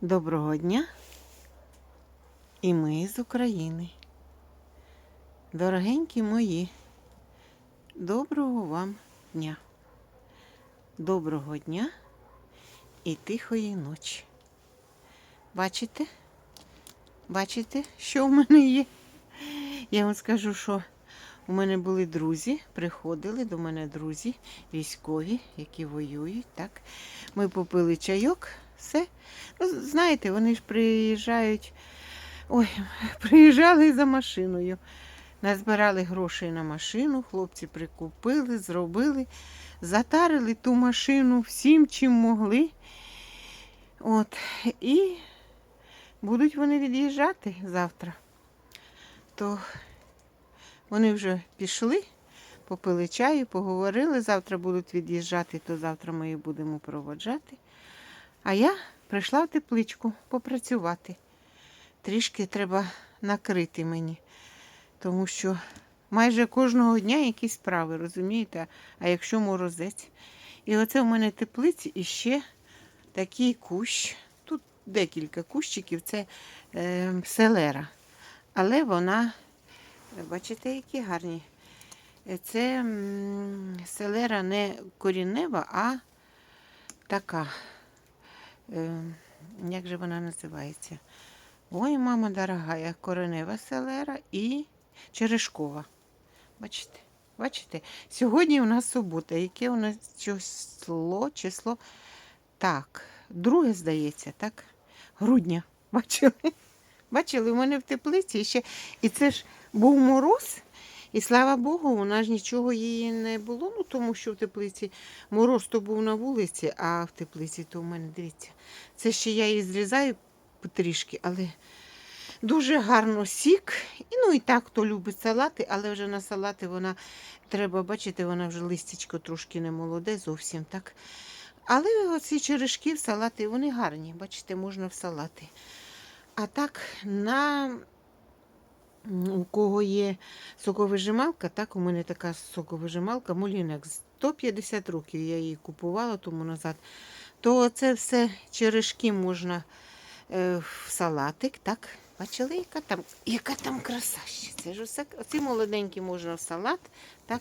Доброго дня. І ми з України. Дорогенькі мої, доброго вам дня. Доброго дня і тихої ночі. Бачите? Бачите, що в мене є? Я вам скажу, що у мене були друзі, приходили до мене друзі, військові, які воюють. Так? Ми попили чайок, все. Ну, знаєте, вони ж приїжджають. Ой, приїжджали за машиною. Назбирали грошей на машину, хлопці прикупили, зробили, затарили ту машину всім, чим могли. От. І будуть вони від'їжджати завтра. То вони вже пішли, попили чаю, поговорили. Завтра будуть від'їжджати, то завтра ми їх будемо проводжати. А я прийшла в тепличку попрацювати. Трішки треба накрити мені, тому що майже кожного дня якісь справи, розумієте? А якщо морозець. І оце в мене теплиці і ще такий кущ. Тут декілька кущиків, це е, селера. Але вона, бачите, які гарні. Це селера не корінева, а така. Е, як же вона називається? Ой, мама дорогая, коренева селера і черешкова. Бачите? Бачите? Сьогодні у нас субота. Яке у нас число? Число. Так, друге, здається, так? Грудня. Бачили? Бачили, у мене в теплиці ще. І це ж був мороз. І слава Богу, у нас нічого її не було, ну тому що в теплиці мороз то був на вулиці, а в теплиці то у мене дивіться. Це ще я її зрізаю потрішки, але дуже гарно сік. І ну і так, хто любить салати, але вже на салати вона треба бачити, вона вже листячко трошки не молоде, зовсім так. Але оці черешки в салати, вони гарні, бачите, можна в салати. А так, на у кого є соковижималка, так у мене така соковижималка, Молінек, 150 років я її купувала тому назад. То це все черешки можна е, в салатик, так? Бачили, яка там, яка там краса ще. Це ж усе, оці молоденькі можна в салат, так?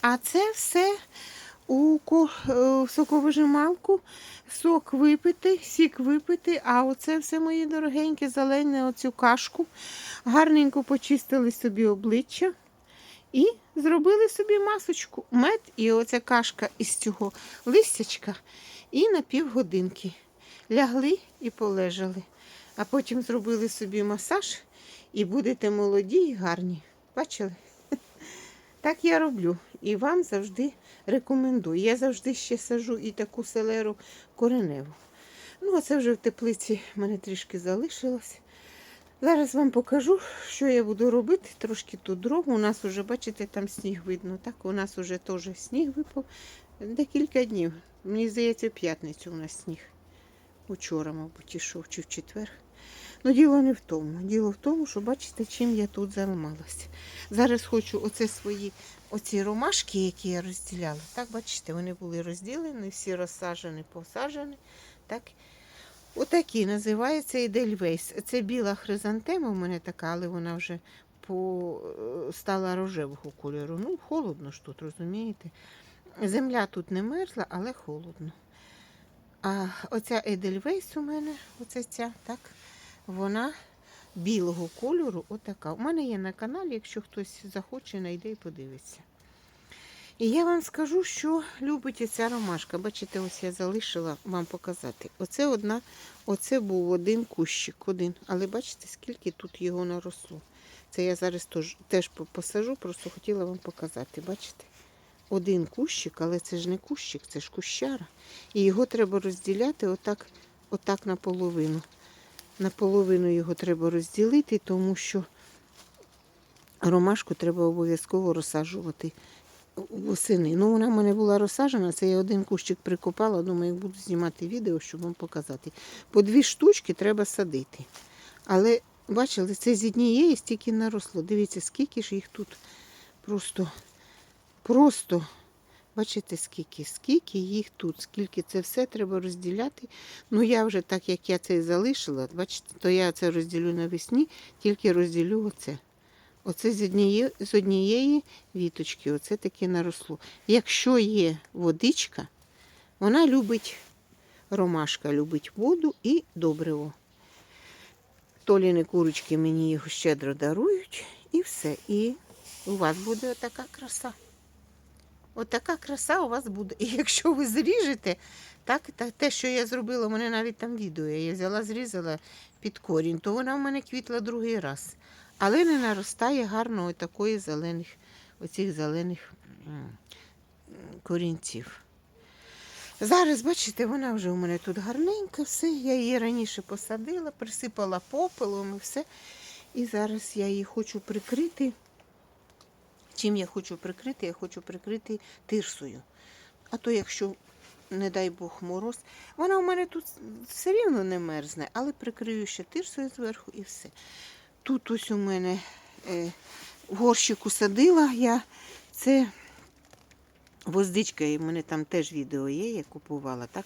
А це все у е, соковижималку, сок випити, сік випити, а оце все мої дорогенькі, зелене, оцю кашку. Гарненько почистили собі обличчя і зробили собі масочку. Мед і оця кашка із цього листячка. І на півгодинки лягли і полежали. А потім зробили собі масаж і будете молоді і гарні. Бачили? Так я роблю. І вам завжди рекомендую. Я завжди ще сажу і таку селеру кореневу. Ну, а це вже в теплиці в мене трішки залишилось. Зараз вам покажу, що я буду робити. Трошки тут дров. У нас вже, бачите, там сніг видно. Так, у нас вже теж сніг випав декілька днів. Мені здається, в п'ятницю у нас сніг. Учора, мабуть, ішов чи в четвер. Ну, діло не в тому. Діло в тому, що бачите, чим я тут займалася. Зараз хочу оце свої оці ромашки, які я розділяла. Так, бачите, вони були розділені, всі розсаджені, посаджені. Так. Отакі називається Едельвейс. Це біла хризантема у мене така, але вона вже по... е, стала рожевого кольору. Ну, холодно ж тут, розумієте? Земля тут не мерзла, але холодно. А оця Едельвейс у мене, оця ця, так, вона білого кольору, отака. У мене є на каналі, якщо хтось захоче, знайде і подивиться. І я вам скажу, що любить ця ромашка. Бачите, ось я залишила вам показати. Оце одна, оце був один кущик, один. Але бачите, скільки тут його наросло. Це я зараз теж, теж посажу, просто хотіла вам показати. Бачите? Один кущик, але це ж не кущик, це ж кущара. І його треба розділяти отак, отак наполовину. Наполовину його треба розділити, тому що ромашку треба обов'язково розсаджувати восени. Ну, вона в мене була розсаджена, це я один кущик прикопала, думаю, буду знімати відео, щоб вам показати. По дві штучки треба садити. Але, бачили, це з однієї стільки наросло. Дивіться, скільки ж їх тут просто, просто Бачите, скільки, скільки їх тут, скільки це все треба розділяти. Ну, я вже так, як я це і залишила, бачите, то я це розділю навесні, тільки розділю оце. Оце з однієї, з однієї віточки, оце таке наросло. Якщо є водичка, вона любить, ромашка любить воду і добриво. Толіни курочки мені його щедро дарують, і все. І у вас буде отака краса. Отака краса у вас буде. І якщо ви зріжете, так, та, те, що я зробила, у мене навіть там відео, я взяла, зрізала під корінь, то вона в мене квітла другий раз. Але не наростає гарно такої зелених, оцих зелених корінців. Зараз, бачите, вона вже у мене тут гарненька, все. Я її раніше посадила, присипала попелом і все. І зараз я її хочу прикрити. Чим я хочу прикрити? Я хочу прикрити тирсою. А то, якщо, не дай Бог, мороз, вона у мене тут все рівно не мерзне, але прикрию ще тирсою зверху і все. Тут ось у мене е, в горщику садила я. Це гвоздичка, і в мене там теж відео є, я купувала. Так?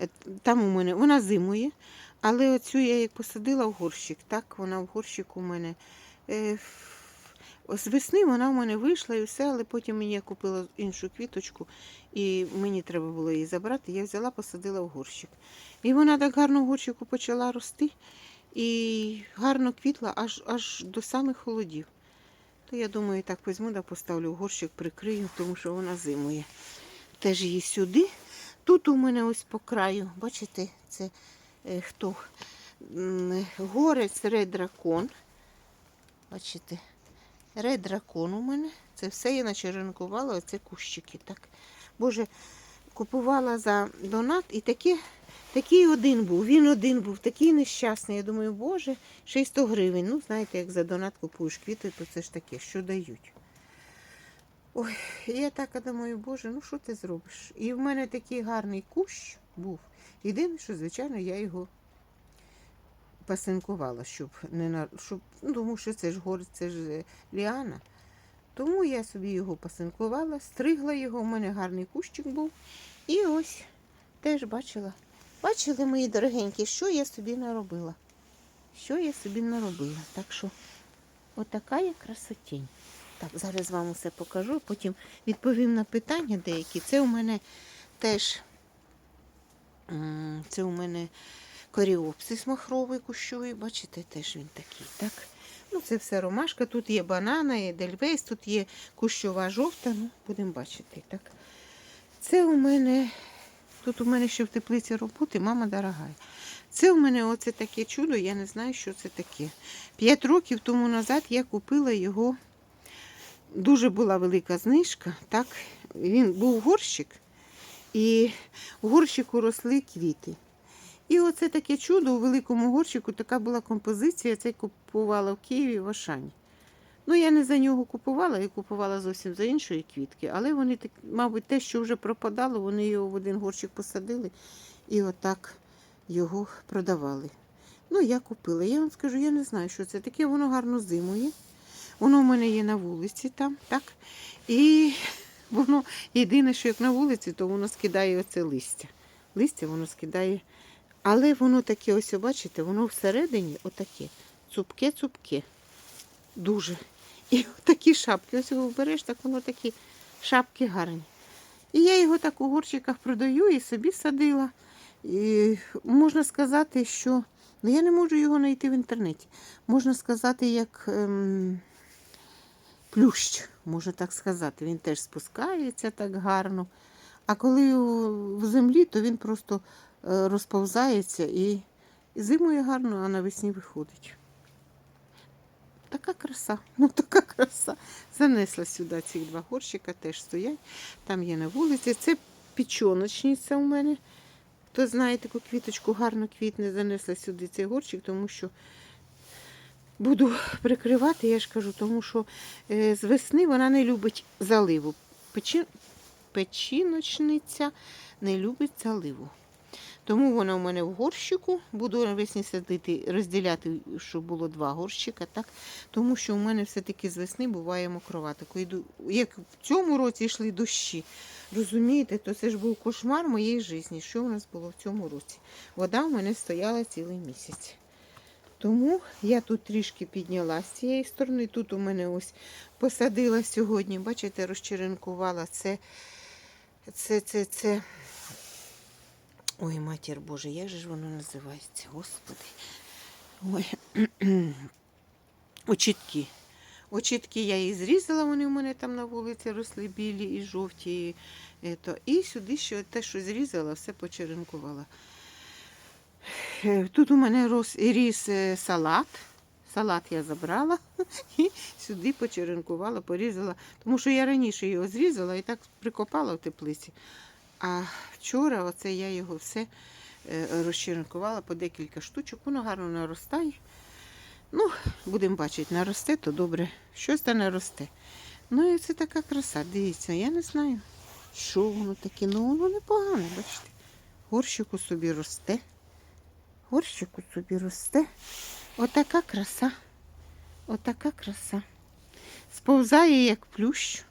Е, Там у мене вона зимує, але оцю я як посадила в горщик. Так, вона в горщику у мене. Е, з весни вона в мене вийшла і все, але потім мені я купила іншу квіточку, і мені треба було її забрати. Я взяла, посадила в горщик. І вона так гарно в горщику почала рости і гарно квітла аж, аж до самих холодів. То я думаю, так візьму да поставлю в горщик, прикрию, тому що вона зимує. Теж її сюди. Тут у мене ось по краю, бачите, це е, хто? Горець Ред Дракон. Бачите, Ред Дракон у мене. Це все я начеренкувала, оце кущики. Так. Боже, купувала за донат і такі, такий один був. Він один був, такий нещасний. Я думаю, боже, ще й 100 гривень. Ну, знаєте, як за донат купуєш квіти, то це ж таке, що дають. Ой, я так думаю, боже, ну що ти зробиш? І в мене такий гарний кущ був. Єдине, що, звичайно, я його пасинкувала, щоб не на щоб, ну, тому що це ж гор, це ж е, ліана. Тому я собі його пасинкувала, стригла його, у мене гарний кущик був. І ось теж бачила. Бачили, мої дорогенькі, що я собі наробила? Що я собі наробила? Так що, отака я красотінь. Так, зараз вам усе покажу, потім відповім на питання деякі. Це у мене теж це у мене коріопсис махровий кущовий, бачите, теж він такий. так? Ну, це все ромашка, тут є банана, є дельвейс, тут є кущова жовта, ну, будемо бачити. так? Це у мене, тут у мене ще в теплиці роботи, мама дорога. Це у мене оце таке чудо, я не знаю, що це таке. П'ять років тому назад я купила його. Дуже була велика знижка. Так, він був горщик, і в горщику росли квіти. І оце таке чудо у великому горщику, така була композиція. Це купувала в Києві в Ашані. Ну, я не за нього купувала, я купувала зовсім за іншої квітки, але вони, так, мабуть, те, що вже пропадало, вони його в один горщик посадили і отак його продавали. Ну, я купила. Я вам скажу, я не знаю, що це таке, воно гарно зимує. Воно в мене є на вулиці там, так? І воно єдине, що як на вулиці, то воно скидає оце листя. Листя воно скидає. Але воно таке, ось, бачите, воно всередині отаке. Цупке-цупке. Дуже. І такі шапки. Ось його береш, так воно такі шапки гарні. І я його так у горщиках продаю і собі садила. І можна сказати, що ну, я не можу його знайти в інтернеті. Можна сказати, як ем, плющ, можна так сказати. Він теж спускається так гарно. А коли в землі, то він просто розповзається і, і зимує гарно, а навесні виходить. Така краса, ну така краса. Занесла сюди ці два горщика, теж стоять. Там є на вулиці. Це пічоночниця у мене. Хто знає таку квіточку, гарно квітне, занесла сюди цей горщик, тому що буду прикривати, я ж кажу, тому що е, з весни вона не любить заливу. Печі... Печіночниця не любить заливу. Тому вона у мене в горщику. Буду навесні садити, розділяти, щоб було два горщика, так? Тому що у мене все-таки з весни буває мокровато. Коли Як в цьому році йшли дощі, розумієте, то це ж був кошмар моєї житті. Що у нас було в цьому році? Вода у мене стояла цілий місяць. Тому я тут трішки підняла з цієї сторони. Тут у мене ось посадила сьогодні, бачите, розчеренкувала це. Це, це, це. Ой, матір Боже, як же ж воно називається? Господи. Ой. Очітки. Очітки я їх зрізала, вони в мене там на вулиці росли білі і жовті. І, то. і сюди ще те, що зрізала, все почеренкувала. Е, Тут у мене рос, ріс е, салат. Салат я забрала і сюди почеренкувала, порізала. Тому що я раніше його зрізала і так прикопала в теплиці. А вчора оце я його все е, розчеренкувала по декілька штучок. Воно гарно наростає. Ну, будемо бачити, наросте, то добре. Щось та наросте. Ну і це така краса. Дивіться, я не знаю, що воно таке. Ну воно непогане, бачите. Горщику собі росте. Горщику собі росте. Отака краса. Отака краса. Сповзає як плющ.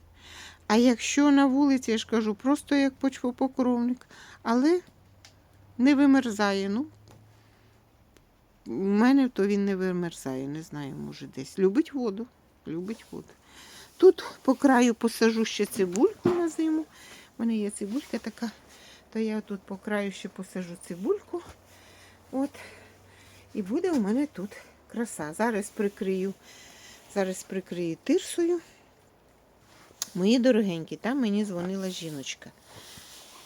А якщо на вулиці, я ж кажу, просто як почвопокровник, але не вимерзає. Ну, у мене то він не вимерзає, не знаю, може десь. Любить воду. Любить воду. Тут по краю посажу ще цибульку на зиму. У мене є цибулька така, то я тут по краю ще посажу цибульку. От. І буде у мене тут краса. Зараз прикрию, зараз прикрию тирсою. Мої дорогенькі, там мені дзвонила жіночка.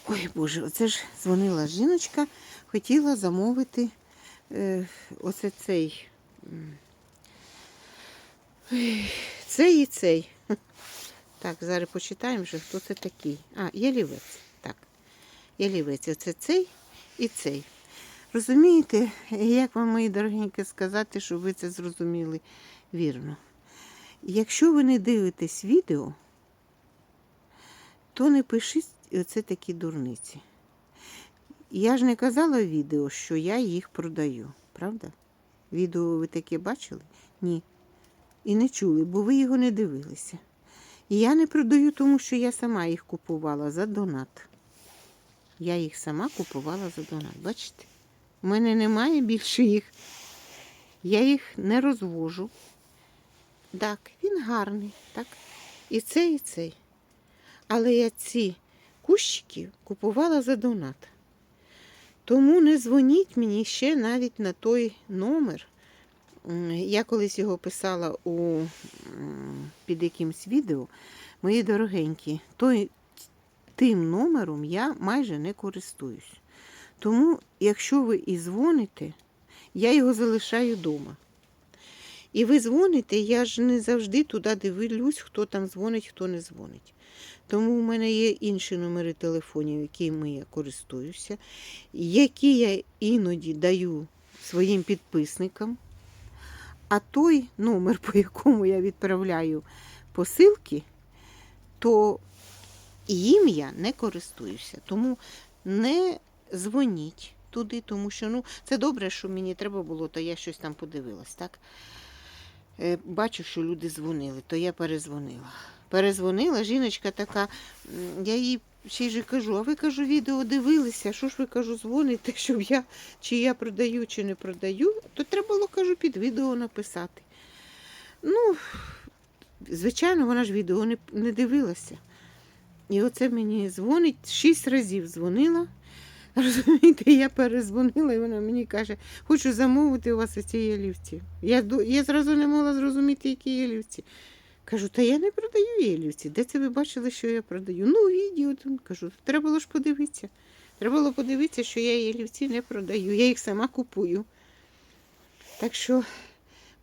Ой Боже, оце ж дзвонила жіночка, хотіла замовити е, оце цей. Цей і цей. Так, зараз почитаємо вже, хто це такий. А, ялівець. Так. Ялівець. Оце цей і цей. Розумієте, як вам, мої дорогенькі, сказати, щоб ви це зрозуміли вірно? Якщо ви не дивитесь відео, то не пишіть оце такі дурниці. Я ж не казала в відео, що я їх продаю, правда? Відео ви таке бачили? Ні. І не чули, бо ви його не дивилися. І я не продаю, тому що я сама їх купувала за донат. Я їх сама купувала за донат. Бачите? У мене немає більше їх. Я їх не розвожу. Так, він гарний, так? І цей, і цей. Але я ці кущики купувала за донат. Тому не дзвоніть мені ще навіть на той номер. Я колись його писала у, під якимсь відео. Мої дорогенькі, той, тим номером я майже не користуюсь. Тому, якщо ви і дзвоните, я його залишаю вдома. І ви дзвоните, я ж не завжди туди дивлюсь, хто там дзвонить, хто не дзвонить. Тому в мене є інші номери телефонів, якими я користуюся, які я іноді даю своїм підписникам. А той номер, по якому я відправляю посилки, то їм я не користуюся. Тому не дзвоніть туди, тому що ну, це добре, що мені треба було, то я щось там подивилась. так? Е, Бачу, що люди дзвонили, то я перезвонила. Перезвонила, жіночка така, я їй ще й кажу, а ви кажу, відео дивилися, що ж ви кажу, дзвоните, щоб я чи я продаю, чи не продаю, то треба було, кажу, під відео написати. Ну, звичайно, вона ж відео не, не дивилася. І оце мені дзвонить, шість разів дзвонила. Розумієте, я перезвонила, і вона мені каже, хочу замовити у вас оці ялівці. Я, я зразу не могла зрозуміти, які ялівці. Кажу, та я не продаю ялівці. Де це ви бачили, що я продаю? Ну, відео там кажу, треба було ж подивитися. Треба було подивитися, що я ялівці не продаю. Я їх сама купую. Так що,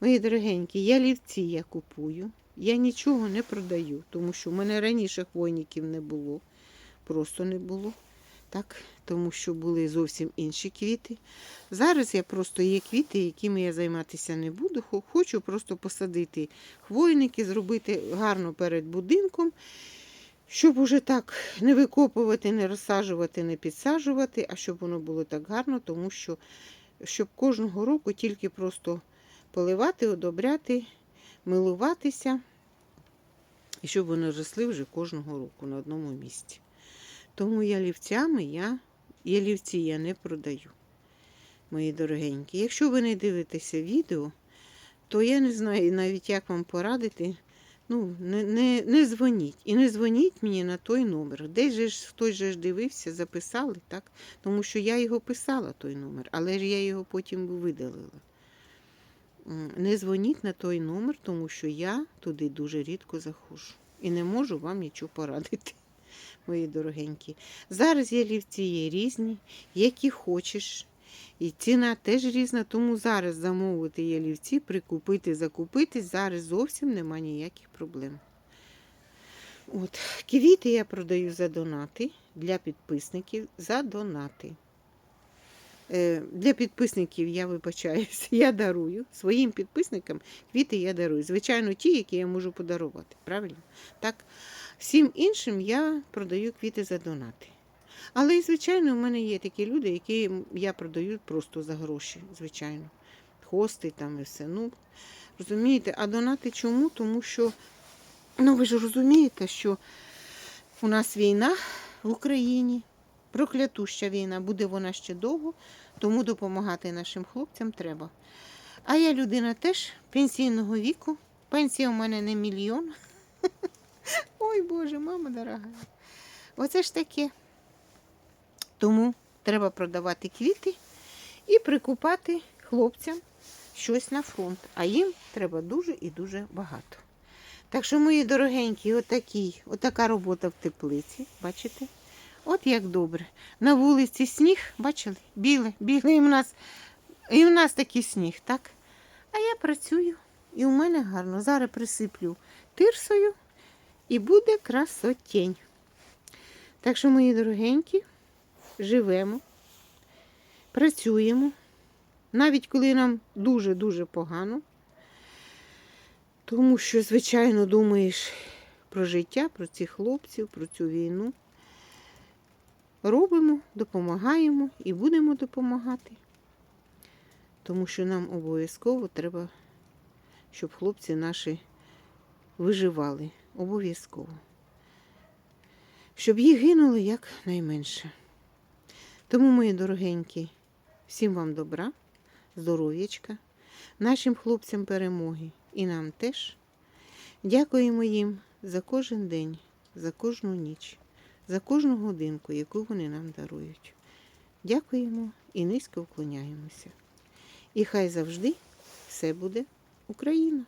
мої дорогенькі, ялівці я купую. Я нічого не продаю, тому що в мене раніше хвойників не було. Просто не було. Так, тому що були зовсім інші квіти. Зараз я просто є квіти, якими я займатися не буду. Хочу просто посадити хвойники, зробити гарно перед будинком. Щоб уже так не викопувати, не розсаджувати, не підсаджувати, а щоб воно було так гарно, тому що щоб кожного року тільки просто поливати, одобряти, милуватися, і щоб вони росли вже кожного року на одному місці. Тому ялівцями я, ялівці я не продаю, мої дорогенькі. Якщо ви не дивитеся відео, то я не знаю навіть, як вам порадити. Ну, не, не, не дзвоніть. І не дзвоніть мені на той номер. Десь же ж хтось же ж дивився, записали, так? Тому що я його писала, той номер, але ж я його потім видалила. Не дзвоніть на той номер, тому що я туди дуже рідко заходжу. І не можу вам нічого порадити, мої дорогенькі. Зараз ялівці є різні, які хочеш. І ціна теж різна, тому зараз замовити ялівці, прикупити, закупити, зараз зовсім нема ніяких проблем. От. Квіти я продаю за донати для підписників за донати. Е, Для підписників я вибачаюся, я дарую. Своїм підписникам квіти я дарую. Звичайно, ті, які я можу подарувати. Правильно? Так. Всім іншим я продаю квіти за донати. Але, і, звичайно, в мене є такі люди, які я продаю просто за гроші, звичайно. Хости там і все. Ну, розумієте, а донати чому? Тому що, ну ви ж розумієте, що у нас війна в Україні, проклятуща війна, буде вона ще довго, тому допомагати нашим хлопцям треба. А я людина теж пенсійного віку. Пенсія у мене не мільйон. Ой Боже, мама дорога. Оце ж таке. Тому треба продавати квіти і прикупати хлопцям щось на фронт. А їм треба дуже і дуже багато. Так що, мої дорогенькі, отакий, отака робота в теплиці, бачите? От як добре. На вулиці сніг, бачили? Біле, біле, і в нас, і в нас такий сніг, так? А я працюю, і у мене гарно. Зараз присиплю тирсою і буде красотень. Так що, мої дорогенькі, живемо, працюємо, навіть коли нам дуже-дуже погано, тому що, звичайно, думаєш про життя, про цих хлопців, про цю війну. Робимо, допомагаємо і будемо допомагати. Тому що нам обов'язково треба, щоб хлопці наші виживали. Обов'язково. Щоб їх гинуло якнайменше. Тому, мої дорогенькі, всім вам добра, здоров'ячка, нашим хлопцям перемоги і нам теж. Дякуємо їм за кожен день, за кожну ніч, за кожну годинку, яку вони нам дарують. Дякуємо і низько вклоняємося. І хай завжди все буде Україна!